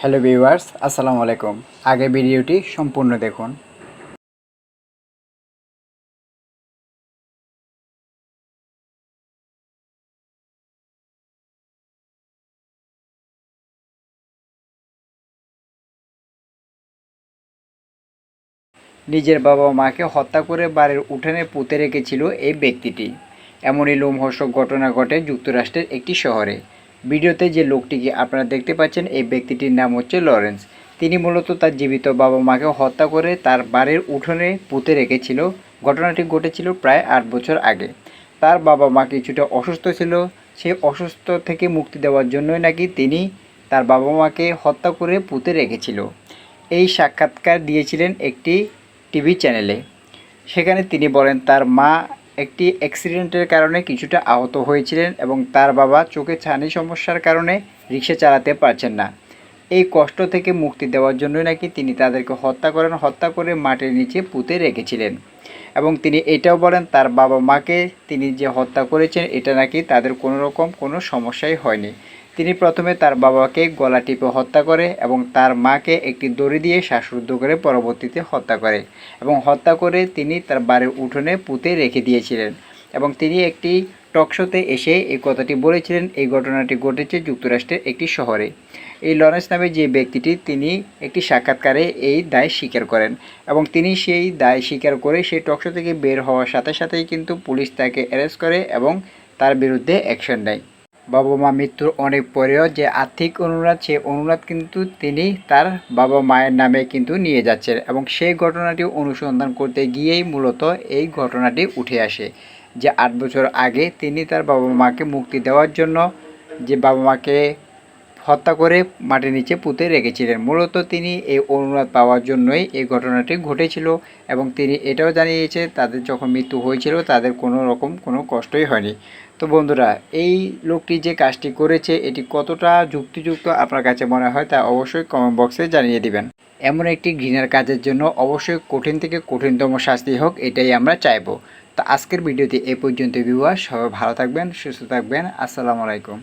Hello viewers, আসসালামু আলাইকুম। আগে ভিডিওটি সম্পূর্ণ দেখুন। নিজের বাবা মাকে হত্যা করে বাড়ির উঠানে পুঁতে রেখেছিল এই ব্যক্তিটি। এমনই লোমহর্ষক ঘটনা ঘটে যুক্তরাষ্ট্রের একটি শহরে। ভিডিওতে যে লোকটিকে আপনারা দেখতে পাচ্ছেন, এই ব্যক্তিটির নাম হচ্ছে লরেন্স। তিনি মূলত তার জীবিত বাবা মাকে হত্যা করে তার বাড়ির উঠোনে পুঁতে রেখেছিল। ঘটনাটি ঘটেছিল প্রায় আট বছর আগে। তার বাবা মা কিছুটা অসুস্থ ছিল। সেই অসুস্থ থেকে মুক্তি দেওয়ার জন্যই নাকি তিনি তার বাবা মাকে হত্যা করে পুঁতে রেখেছিল। এই সাক্ষাৎকার দিয়েছিলেন একটি টিভি চ্যানেলে। সেখানে তিনি বলেন, তার মা একটি অ্যাক্সিডেন্টের কারণে কিছুটা আহত হয়েছিলেন এবং তার বাবা চোখে ছানি সমস্যার কারণে রিক্সা চালাতে পারছেন না। এই কষ্ট থেকে মুক্তি দেওয়ার জন্যই নাকি তিনি তাদেরকে হত্যা করেন, হত্যা করে মাটির নিচে পুঁতে রেখেছিলেন। এবং তিনি এটাও বলেন, তার বাবা মাকে তিনি যে হত্যা করেছেন, এটা নাকি তাদের কোনো রকম কোনো সমস্যাই হয়নি। তিনি প্রথমে তার বাবাকে গলা টিপে হত্যা করে এবং তার মাকে একটি দড়ি দিয়ে শ্বাসরুদ্ধ করে পরবর্তীতে হত্যা করে এবং হত্যা করে তিনি তার বাড়ির উঠোনে পুঁতে রেখে দিয়েছিলেন এবং তিনি একটি টকশোতে এসে এই কথাটি বলেছিলেন, এই ঘটনাটি ঘটেছে যুক্তরাষ্ট্রের একটি শহরে এই লরেন্স নামে যে ব্যক্তিটি, তিনি একটি সাক্ষাৎকারে এই দায় স্বীকার করেন এবং তিনি সেই দায় স্বীকার করে সেই টকশো থেকে বের হওয়ার সাথে সাথেই কিন্তু পুলিশ তাকে অ্যারেস্ট করে এবং তার বিরুদ্ধে অ্যাকশন নেয়। বাবা মা মৃত্যুর অনেক পরেও যে আর্থিক অনুরাধ সে অনুরাধ কিন্তু তিনি তার বাবা মায়ের নামে কিন্তু নিয়ে যাচ্ছেন এবং সেই ঘটনাটি অনুসন্ধান করতে গিয়েই মূলত এই ঘটনাটি উঠে আসে যে আট বছর আগে তিনি তার বাবা মাকে মুক্তি দেওয়ার জন্য যে বাবা মাকে হত্যা করে মাটির নিচে পুঁতে রেখেছিলেন। মূলত তিনি এই অনুরাধ পাওয়ার জন্যই এই ঘটনাটি ঘটেছিল এবং তিনি এটাও জানিয়েছে, তাদের যখন মৃত্যু হয়েছিল তাদের কোনো রকম কোনো কষ্টই হয়নি। তো বন্ধুরা, এই লোকটি যে কাজটি করেছে, এটি কতটা যুক্তিযুক্ত আপনার কাছে মনে হয় তা অবশ্যই কমেন্ট বক্সে জানিয়ে দিবেন। এমন একটি ঘৃণার কাজের জন্য অবশ্যই কঠিন থেকে কঠিনতম শাস্তি হোক, এটাই আমরা চাইব। তো আজকের ভিডিওতে এ পর্যন্ত ভিউয়ার সবাই ভালো থাকবেন, সুস্থ থাকবেন। আসসালামু আলাইকুম।